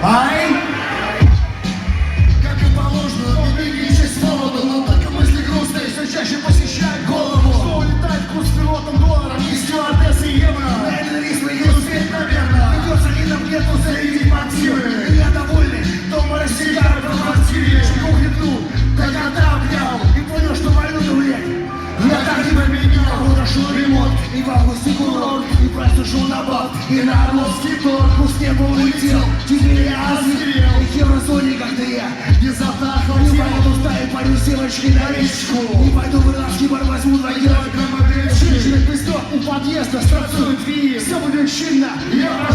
Ай! Как и положено, честь молоду, но только мысли грустные все чаще посещают голову. Что улетает курс пилотом долларом и стюардессы евро? Наверное, риск не успеть, наверное. Придется ли нам нету заявить мотивы? Я довольный, дома рассекают в квартире. Чайку хлебнул, до кота обнял и понял, что не влет. Я так не поменял, хорошо ремонт И в августе курорт, и прайс ушел на бал И на Орловский торт, охватил, я буду ставить парю с девочкой на речку. Не пойду в иракский бар, возьму гелика модельчик Женщина песок у подъезда, страцует виз Все будет чинно, я